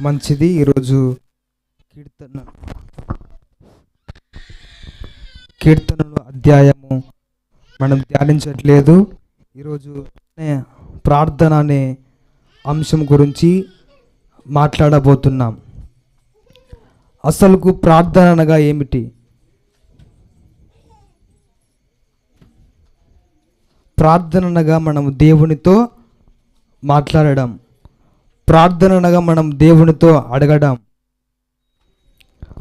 మంచిది. ఈరోజు కీర్తన. కీర్తనలు అధ్యాయము మనం ధ్యానించట్లేదు. ఈరోజు ప్రార్థన అనే అంశం గురించి మాట్లాడబోతున్నాం. అసలుకు ప్రార్థన అనగా ఏమిటి? ప్రార్థన అనగా మనం దేవునితో మాట్లాడడం. ప్రార్థన అనగా మనం దేవునితో అడగడం.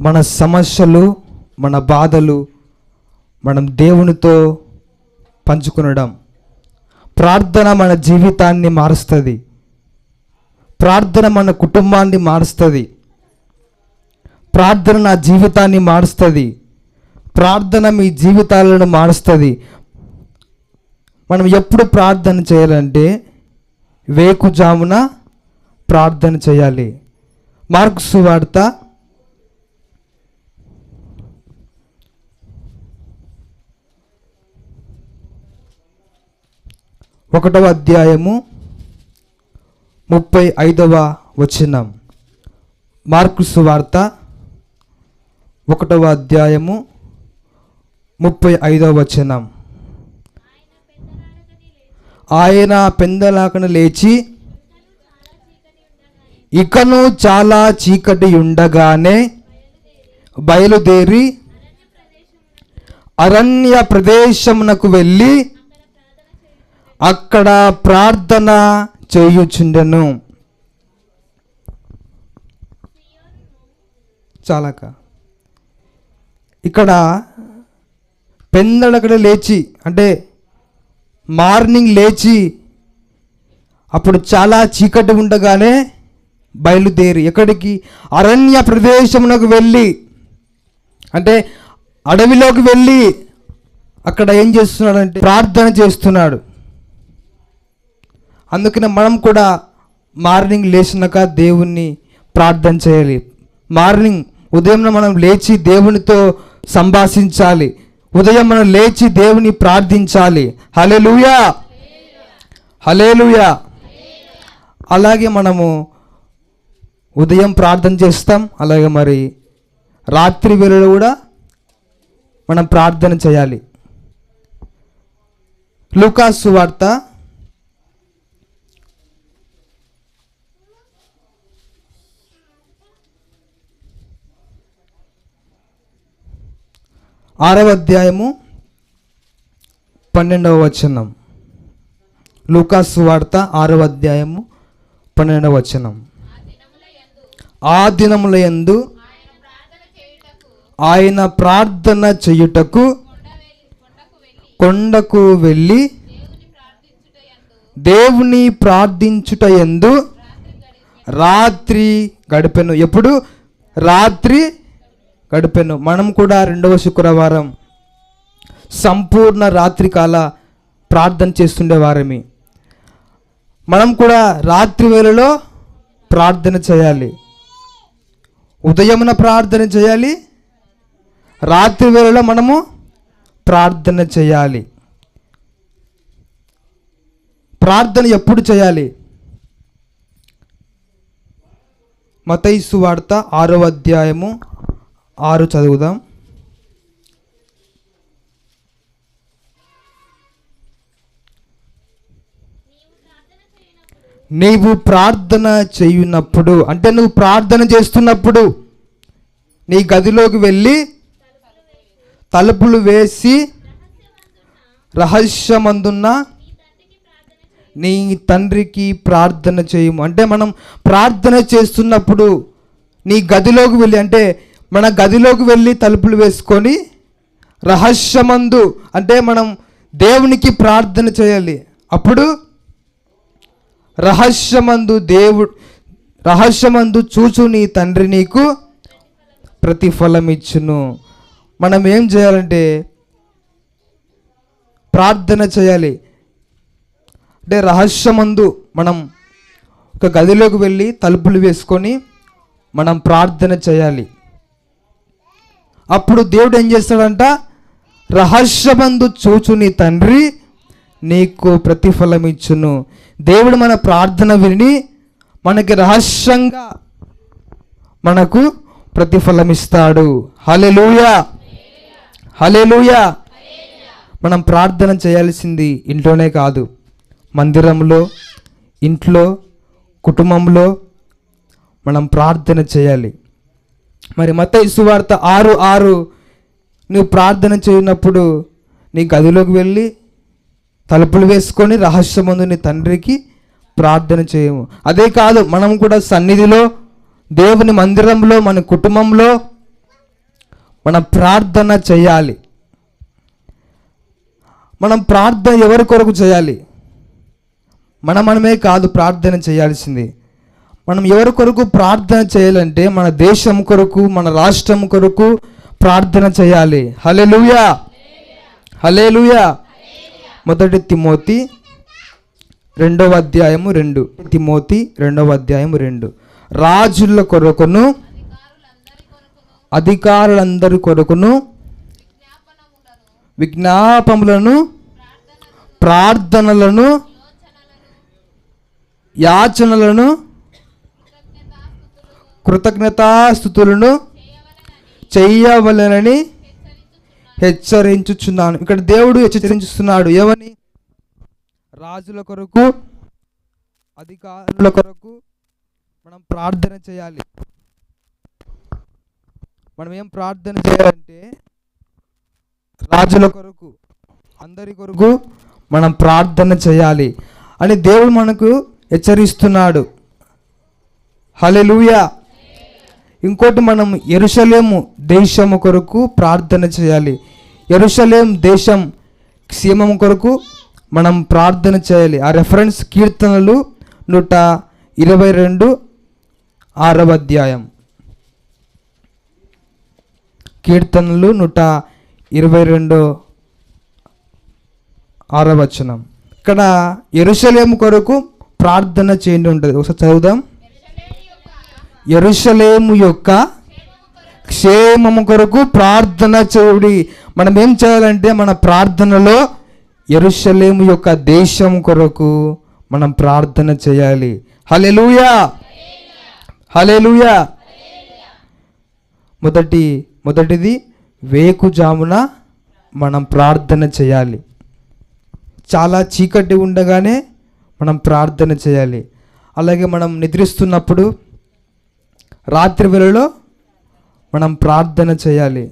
మన సమస్యలు మన బాధలు మనం దేవునితో పంచుకునడం. ప్రార్థన మన జీవితాన్ని మారుస్తుంది. ప్రార్థన మన కుటుంబాన్ని మారుస్తుంది. ప్రార్థన నా జీవితాన్ని మారుస్తుంది. ప్రార్థన మీ జీవితాలను మారుస్తుంది. మనం ఎప్పుడు ప్రార్థన చేయాలంటే వేకుజామున ప్రార్థన చేయాలి. మార్క్స్ వార్త. ఒకటవ అధ్యాయము ముప్పై ఐదవ వచనం. మార్కుస్ వార్త. ఒకటవ అధ్యాయము ముప్పై ఐదవ వచనం. ఆయన పెందలాకను లేచి ఇకను చాలా చీకటి ఉండగానే బయలుదేరి అరణ్య ప్రదేశమునకు వెళ్ళి అక్కడ ప్రార్థన చేయుచుండెను. చాలక. ఇక్కడ పెందడక్కడ లేచి అంటే మార్నింగ్ లేచి అప్పుడు చాలా చీకటి ఉండగానే బయలుదేరి ఎక్కడికి? అరణ్య ప్రదేశమునకు వెళ్ళి. అంటే అడవిలోకి వెళ్ళి అక్కడ ఏం చేస్తున్నాడంటే ప్రార్థన చేస్తున్నాడు. అందుకనే మనం కూడా మార్నింగ్ లేచినాక దేవుణ్ణి ప్రార్థన చేయాలి. మార్నింగ్ ఉదయం మనం లేచి దేవునితో సంభాషించాలి. ఉదయం మనం లేచి దేవుని ప్రార్థించాలి. హలెలుయా హలేలుయా అలాగే మనము ఉదయం ప్రార్థన చేస్తాం అలాగే మరి రాత్రి వేళలో కూడా మనం ప్రార్థన చేయాలి. లూకాసు వార్త ఆరవ అధ్యాయము పన్నెండవ వచనం. లూకాసు వార్త ఆరవ అధ్యాయము పన్నెండవ వచనం. ఆ దినముల యందు ఆయన ప్రార్థన చేయుటకు కొండకు వెళ్ళి దేవుని ప్రార్థించుట ఎందు రాత్రి గడిపెను. ఎప్పుడు? రాత్రి గడిపెను. మనం కూడా రెండవ శుక్రవారం సంపూర్ణ రాత్రికాల ప్రార్థన చేస్తుండేవారమే మనం కూడా రాత్రి వేళలో ప్రార్థన చేయాలి. ఉదయమున ప్రార్థన చేయాలి. రాత్రి వేళలో మనము ప్రార్థన చేయాలి. ప్రార్థన ఎప్పుడు చేయాలి? మతైసు వార్త ఆరో అధ్యాయము ఆరు చదువుదాం. నీవు ప్రార్థన చేయునప్పుడు అంటే నువ్వు ప్రార్థన చేస్తున్నప్పుడు నీ గదిలోకి వెళ్ళి తలుపులు వేసి రహస్యమందున్న నీ తండ్రికి ప్రార్థన చేయము. అంటే మనం ప్రార్థన చేస్తున్నప్పుడు నీ గదిలోకి వెళ్ళి అంటే మన గదిలోకి వెళ్ళి తలుపులు వేసుకొని రహస్యమందు అంటే మనం దేవునికి ప్రార్థన చేయాలి. అప్పుడు రహస్యమందు దేవుడు రహస్యమందు చూచు నీ తండ్రి నీకు ప్రతిఫలం ఇచ్చును మనం ఏం చేయాలంటే ప్రార్థన చేయాలి. అంటే రహస్యమందు మనం ఒక గదిలోకి వెళ్ళి తలుపులు వేసుకొని మనం ప్రార్థన చేయాలి. అప్పుడు దేవుడు ఏం చేస్తాడంట? రహస్యమందు చూచు నీ తండ్రి నీకు ప్రతిఫలం ఇచ్చును. దేవుడు మన ప్రార్థన విని మనకి రహస్యంగా మనకు ప్రతిఫలం ఇస్తాడు. హలెలుయా హలెలూయా మనం ప్రార్థన చేయాల్సింది ఇంట్లోనే కాదు. మందిరంలో ఇంట్లో కుటుంబంలో మనం ప్రార్థన చేయాలి. మరి మత సువార్త ఆరు ఆరు నువ్వు ప్రార్థన చేయనప్పుడు నీ గదిలోకి వెళ్ళి తలుపులు వేసుకొని రహస్యమందు నీ తండ్రికి ప్రార్థన చేయము. అదే కాదు మనం కూడా సన్నిధిలో దేవుని మందిరంలో మన కుటుంబంలో మన ప్రార్థన చేయాలి. మనం ప్రార్థన ఎవరి కొరకు చేయాలి? మన మనమే కాదు ప్రార్థన చేయాల్సింది. మనం ఎవరి కొరకు ప్రార్థన చేయాలంటే మన దేశం కొరకు మన రాష్ట్రం కొరకు ప్రార్థన చేయాలి. హలే లూయా హలే లూయా మొదటి తిమోతి రెండవ అధ్యాయము రెండు. తిమోతి రెండవ అధ్యాయము రెండు. రాజుల కొరకును అధికారులందరి కొరకును విజ్ఞాపములను ప్రార్థనలను యాచనలను కృతజ్ఞతాస్థుతులను చెయ్యవలనని హెచ్చరించుచున్నాను. ఇక్కడ దేవుడు హెచ్చరించుస్తున్నాడు ఏమని రాజుల కొరకు అధికారుల కొరకు మనం ప్రార్థన చేయాలి. మనం ఏం ప్రార్థన చేయాలంటే రాజుల కొరకు అందరి కొరకు మనం ప్రార్థన చేయాలి అని దేవుడు మనకు హెచ్చరిస్తున్నాడు. హలెలూయా ఇంకోటి మనం ఎరుసలేము దేశము కొరకు ప్రార్థన చేయాలి. ఎరుసలేం దేశం క్షేమం కొరకు మనం ప్రార్థన చేయాలి. ఆ రెఫరెన్స్ కీర్తనలు నూట ఇరవై రెండు ఆరవ అధ్యాయం. కీర్తనలు నూట ఇరవై రెండు ఆరవచనం ఇక్కడ ఎరుసలేము కొరకు ప్రార్థన చేయండి ఉంటుంది. ఒకసారి చదువుదాం. ఎరుషలేము యొక్క క్షేమము కొరకు ప్రార్థన చేయుడి. మనం ఏం చేయాలంటే మన ప్రార్థనలో ఎరుషలేము యొక్క దేశం కొరకు మనం ప్రార్థన చేయాలి. హలెలుయా హలెలుయా మొదటి మొదటిది వేకుజామున మనం ప్రార్థన చేయాలి. చాలా చీకటి ఉండగానే మనం ప్రార్థన చేయాలి. అలాగే మనం నిద్రిస్తున్నప్పుడు రాత్రి వేళలో మనం ప్రార్థన చేయాలి.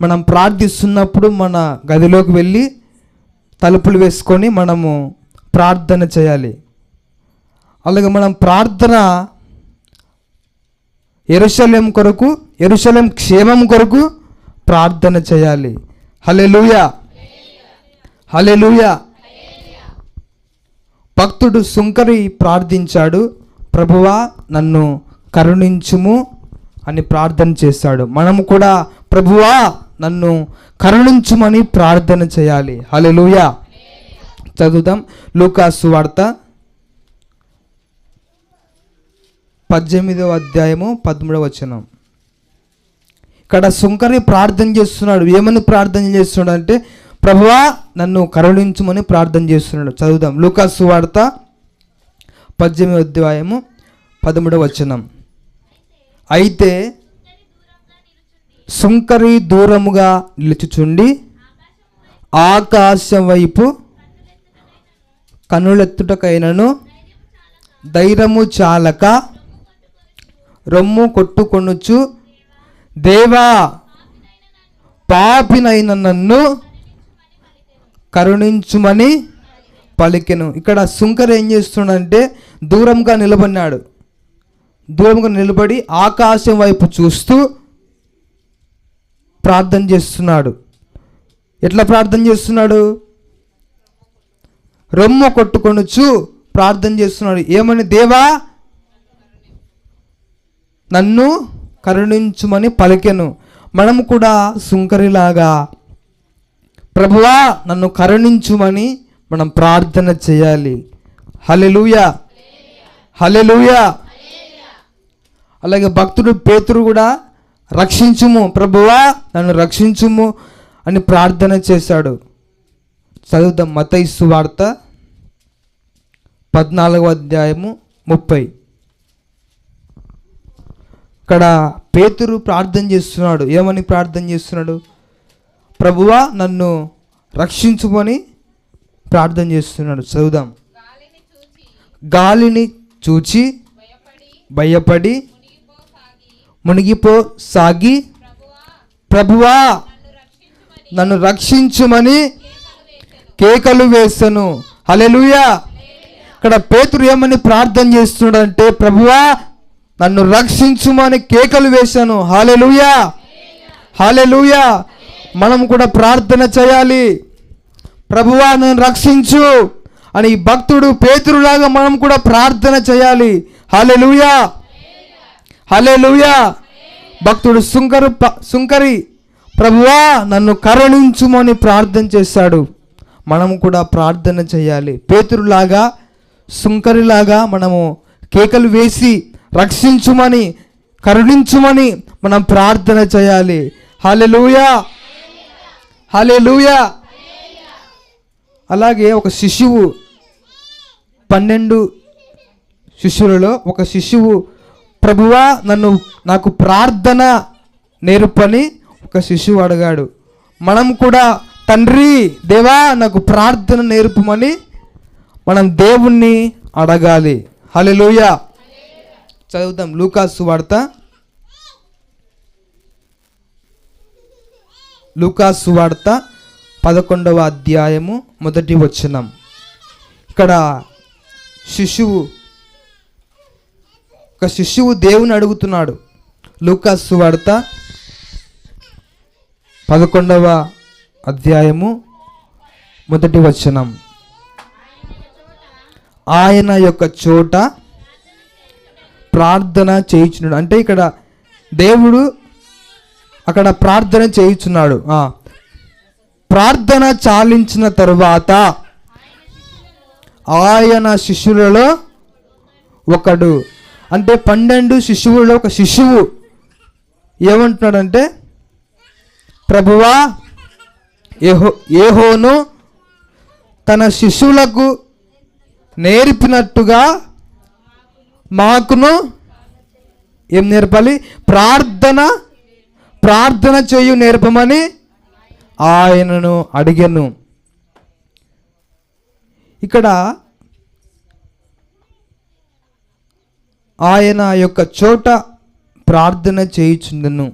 మనం ప్రార్థిస్తున్నప్పుడు మన గదిలోకి వెళ్ళి తలుపులు వేసుకొని మనము ప్రార్థన చేయాలి. అలాగే మనం ప్రార్థన ఎరుశల్యం కొరకు ఎరుశల్యం క్షేమం కొరకు ప్రార్థన చేయాలి. హలెలూయా హలెలూయా భక్తుడు సుంకరి ప్రార్థించాడు ప్రభువా నన్ను కరుణించుము అని ప్రార్థన చేశాడు మనము కూడా ప్రభువా నన్ను కరుణించుమని ప్రార్థన చేయాలి. హలెలూయా చదువుదాం. లూకాసు వార్త పద్దెనిమిదవ అధ్యాయము పదమూడవ వచనం. ఇక్కడ సుంకరి ప్రార్థన చేస్తున్నాడు. ఏమని ప్రార్థన చేస్తున్నాడు అంటే ప్రభువా నన్ను కరుణించుమని ప్రార్థన చేస్తున్నాడు. చదువుదాం. లూకాసు వార్త పద్దెనిమిది అధ్యాయము పదమూడవ వచనం. అయితే సుంకరి దూరముగా నిలుచుచుండి ఆకాశం వైపు కనులెత్తుటకైనను ధైర్యము చాలక రొమ్ము కొట్టుకొనుచు దేవా పాపినైన నన్ను కరుణించుమని పలికెను. ఇక్కడ సుంకర్ ఏం చేస్తున్నాడంటే దూరంగా నిలబడినాడు. దూరంగా నిలబడి ఆకాశం వైపు చూస్తూ ప్రార్థన చేస్తున్నాడు. ఎట్లా ప్రార్థన చేస్తున్నాడు? రొమ్ము కొట్టుకొనుచు ప్రార్థన చేస్తున్నాడు. ఏమని దేవా నన్ను కరుణించుమని పలికెను. మనం కూడా సుంకరిలాగా ప్రభువా నన్ను కరుణించుమని మనం ప్రార్థన చేయాలి. హలెలుయా హలెలుయా అలాగే భక్తుడు పేతురు కూడా రక్షించుము. ప్రభువా నన్ను రక్షించుము అని ప్రార్థన చేశాడు. చదువుదాం మతైసు వార్త పద్నాలుగో అధ్యాయము ముప్పై. ఇక్కడ పేతురు ప్రార్థన చేస్తున్నాడు. ఏమని ప్రార్థన చేస్తున్నాడు? ప్రభువా నన్ను రక్షించుమని ప్రార్థన చేస్తున్నాడు. చదువుదాం. గాలిని చూచి భయపడి మునిగిపో సాగి ప్రభువా నన్ను రక్షించుమని కేకలు వేసను. హలెలుయా ఇక్కడ పేతురు ఏమని ప్రార్థన చేస్తున్నాడంటే ప్రభువా నన్ను రక్షించుమని కేకలు వేశాను హాలెలుయా హాలెలుయా మనం కూడా ప్రార్థన చేయాలి. ప్రభువా నన్ను రక్షించు అని భక్తుడు పేతురులాగా మనం కూడా ప్రార్థన చేయాలి. హాలెలుయా హలే హాలెలుయా భక్తుడు సుంకరు శుంకరి సుంకరి ప్రభువా నన్ను కరుణించుమని ప్రార్థన చేశాడు మనం కూడా ప్రార్థన చేయాలి. పేతురులాగా సుంకరిలాగా మనము కేకలు వేసి రక్షించుమని కరుణించుమని మనం ప్రార్థన చేయాలి. హల్లెలూయా. హల్లెలూయా. అలాగే ఒక శిశువు పన్నెండు శిష్యులలో ఒక శిశువు ప్రభువా నన్ను నాకు ప్రార్థన నేర్పని ఒక శిశువు అడిగాడు. మనం కూడా తండ్రి దేవా నాకు ప్రార్థన నేర్పమని మనం దేవుణ్ణి అడగాలి. హల్లెలూయ. చదువుతాం లూకాసు వార్త. లూకాసు వార్త పదకొండవ అధ్యాయము మొదటి వచనం. ఇక్కడ శిశువు ఒక శిష్యువు దేవుని అడుగుతున్నాడు. లూకాసు వార్త పదకొండవ అధ్యాయము మొదటి వచనం. ఆయన యొక్క చోట ప్రార్థన చేయుచున్నాడు. అంటే ఇక్కడ దేవుడు అక్కడ ప్రార్థన చేయుచున్నాడు. ప్రార్థన చాలించిన తరువాత ఆయన శిష్యులలో ఒకడు అంటే పన్నెండు శిశువుల్లో ఒక శిశువు ఏమంటున్నాడంటే ప్రభువా ఏహో ఏహోను తన శిశువులకు నేర్పినట్టుగా మాకును ఏం నేర్పాలి? ప్రార్థన ప్రార్థన చేయు నేర్పమని ఆయనను అడిగాను. ఇక్కడ ఆయన యొక్క చోట ప్రార్థన చేయుచుండను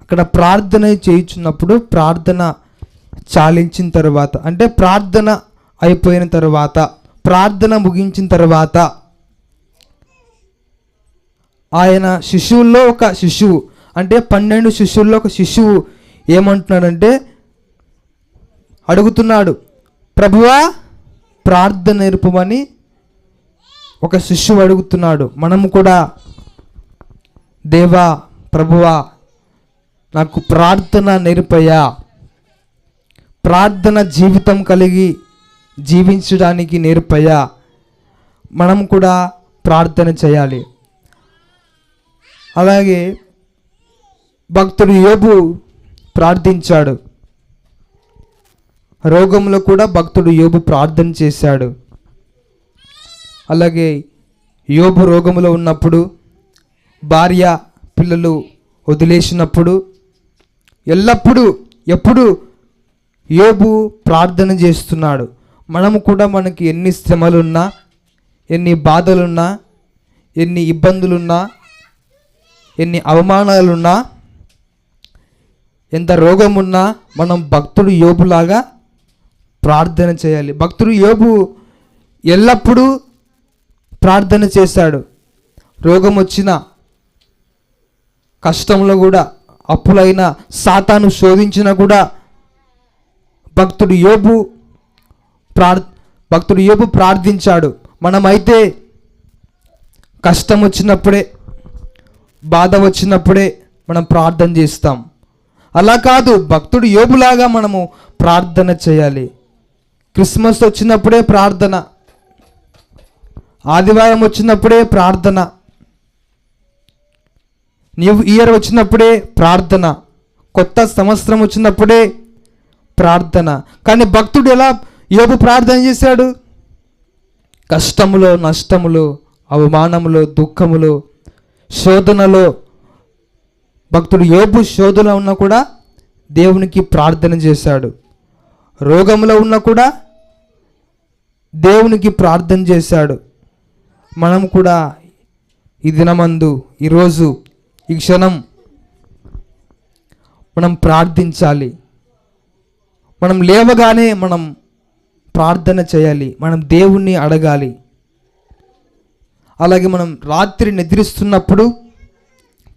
అక్కడ ప్రార్థన చేయుచున్నప్పుడు ప్రార్థన చాలించిన తర్వాత అంటే ప్రార్థన అయిపోయిన తర్వాత ప్రార్థన ముగించిన తర్వాత ఆయన శిశువుల్లో ఒక శిశువు అంటే పన్నెండు శిశువుల్లో ఒక శిశువు ఏమంటున్నాడంటే అడుగుతున్నాడు ప్రభువా ప్రార్థన నేర్పమని ఒక శిష్యు అడుగుతున్నాడు మనము కూడా దేవా ప్రభువా నాకు ప్రార్థన నేర్పయ్యా. ప్రార్థన జీవితం కలిగి జీవించడానికి నేర్పయ్యా. మనం కూడా ప్రార్థన చేయాలి. అలాగే భక్తుడు యోబు ప్రార్థించాడు. రోగంలో కూడా భక్తుడు యోబు ప్రార్థన చేశాడు. అలాగే యోబు రోగములో ఉన్నప్పుడు భార్య పిల్లలు వదిలేసినప్పుడు ఎల్లప్పుడూ ఎప్పుడు యోబు ప్రార్థన చేస్తున్నాడు. మనము కూడా మనకి ఎన్ని శ్రమలున్నా ఎన్ని బాధలున్నా ఎన్ని ఇబ్బందులున్నా ఎన్ని అవమానాలున్నా ఎంత రోగం ఉన్నా మనం భక్తుడు యోబులాగా ప్రార్థన చేయాలి. భక్తుడు యోబు ఎల్లప్పుడూ ప్రార్థన చేశాడు. రోగం వచ్చిన కష్టంలో కూడా అప్పులైన సాతాను శోధించినా కూడా భక్తుడు యోబు ప్రార్ భక్తుడు యోబు ప్రార్థించాడు. మనమైతే కష్టం వచ్చినప్పుడే బాధ వచ్చినప్పుడే మనం ప్రార్థన చేస్తాం. అలా కాదు భక్తుడు యోబులాగా మనము ప్రార్థన చేయాలి. క్రిస్మస్ వచ్చినప్పుడే ప్రార్థన ఆదివారం వచ్చినప్పుడే ప్రార్థన. న్యూ ఇయర్ వచ్చినప్పుడే ప్రార్థన. కొత్త సంవత్సరం వచ్చినప్పుడే ప్రార్థన. కానీ భక్తుడు ఎలా యోగు ప్రార్థన చేశాడు? కష్టములో నష్టములో అవమానములో దుఃఖములో శోధనలో. భక్తుడు యోబు శోధలో ఉన్నా కూడా దేవునికి ప్రార్థన చేశాడు. రోగంలో ఉన్నా కూడా దేవునికి ప్రార్థన చేశాడు. మనం కూడా ఈ దినమందు ఈరోజు ఈ క్షణం మనం ప్రార్థించాలి. మనం లేవగానే మనం ప్రార్థన చేయాలి. మనం దేవుణ్ణి అడగాలి. అలాగే మనం రాత్రి నిద్రిస్తున్నప్పుడు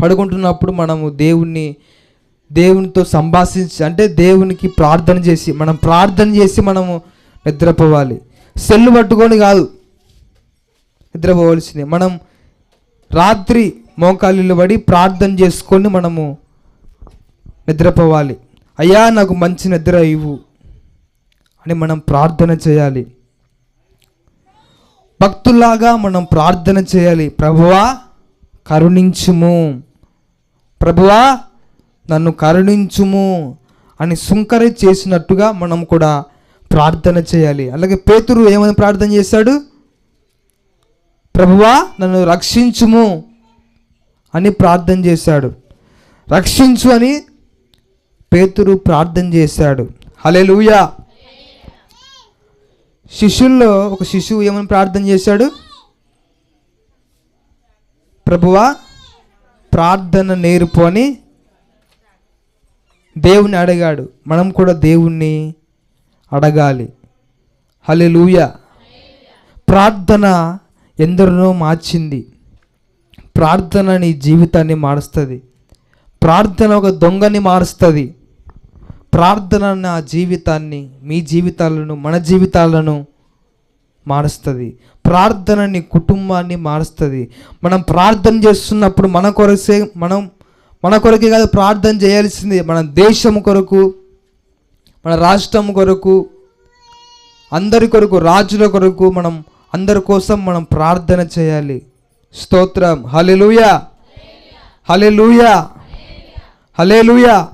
పడుకుంటున్నప్పుడు మనము దేవుణ్ణి దేవునితో సంభాషించి అంటే దేవునికి ప్రార్థన చేసి మనం ప్రార్థన చేసి మనము నిద్రపోవాలి. సెల్లు పట్టుకొని కాదు నిద్రపోవలసింది. మనం రాత్రి మోకాళ్ళు పడి ప్రార్థన చేసుకొని మనము నిద్రపోవాలి. అయ్యా నాకు మంచి నిద్ర ఇవ్వు అని మనం ప్రార్థన చేయాలి. భక్తుల్లాగా మనం ప్రార్థన చేయాలి. ప్రభువా కరుణించుము. ప్రభువా నన్ను కరుణించుము అని సుంకరి చేసినట్టుగా మనం కూడా ప్రార్థన చేయాలి. అలాగే పేతురు ఏమని ప్రార్థన చేశాడు? ప్రభువా నన్ను రక్షించుము అని ప్రార్థన చేశాడు. రక్షించు అని పేతురు ప్రార్థన చేశాడు. హలే లూయా శిష్యుల్లో ఒక శిశువు ఏమని ప్రార్థన చేశాడు? ప్రభువా ప్రార్థన నేర్పు అని దేవుని అడిగాడు. మనం కూడా దేవుణ్ణి అడగాలి. హలే లూయ ప్రార్థన ఎందరినో మార్చింది. ప్రార్థన నీ జీవితాన్ని మారుస్తుంది. ప్రార్థన ఒక దొంగని మారుస్తుంది. ప్రార్థన నా జీవితాన్ని మీ జీవితాలను మన జీవితాలను మారుస్తుంది. ప్రార్థన నీ కుటుంబాన్ని మారుస్తుంది. మనం ప్రార్థన చేస్తున్నప్పుడు మన కొరసే మనం మన కొరకే కాదు ప్రార్థన చేయాల్సింది మన దేశం కొరకు మన రాష్ట్రం కొరకు అందరి కొరకు రాజుల కొరకు మనం అందరి కోసం మనం ప్రార్థన చేయాలి. స్తోత్రం. హలెలుయా హలెలుయా హలేలుయా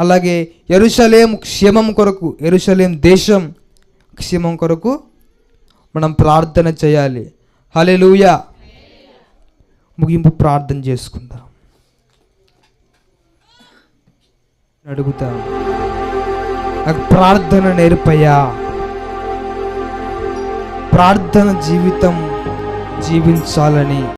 అలాగే ఎరుషలేం క్షేమం కొరకు ఎరుషలేం దేశం క్షేమం కొరకు మనం ప్రార్థన చేయాలి. హలెలుయా ముగింపు ప్రార్థన చేసుకుందాం. అడుగుతా నాకు ప్రార్థన నేర్పయ్యా. ప్రార్థన జీవితం జీవించాలని